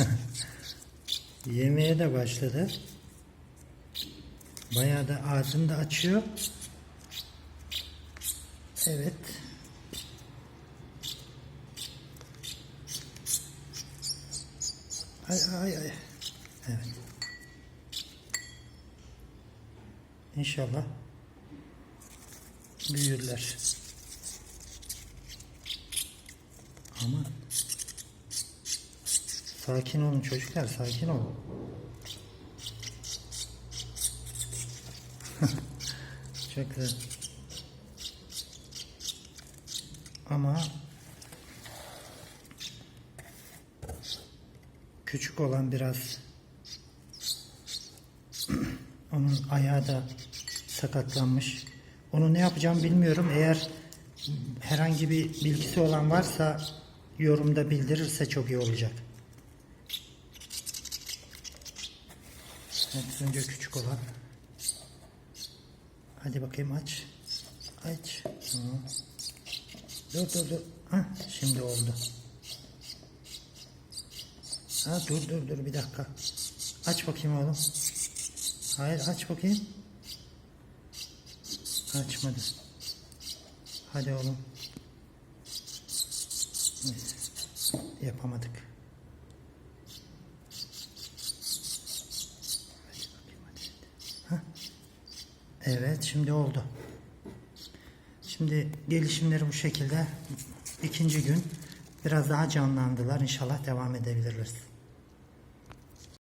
Yemeye de başladı. Bayağı da ağzını da açıyor. Evet. Ay ay ay. Evet. İnşallah büyürler. Ama sakin olun çocuklar, sakin olun. Çok güzel. Ama küçük olan biraz onun ayağı da sakatlanmış. Onu ne yapacağım bilmiyorum. Eğer herhangi bir bilgisi olan varsa yorumda bildirirse çok iyi olacak. Önce küçük olan. Hadi bakayım aç. Aç. Tamam. Dur dur dur. Hah, şimdi oldu. Ha, dur dur dur bir dakika. Aç bakayım oğlum. Hayır aç bakayım. Açmadı. Hadi oğlum. Neyse. Yapamadık. Hadi bakayım hadi. Hah. Evet şimdi oldu. Şimdi gelişimleri bu şekilde. İkinci gün biraz daha canlandılar. İnşallah devam edebiliriz.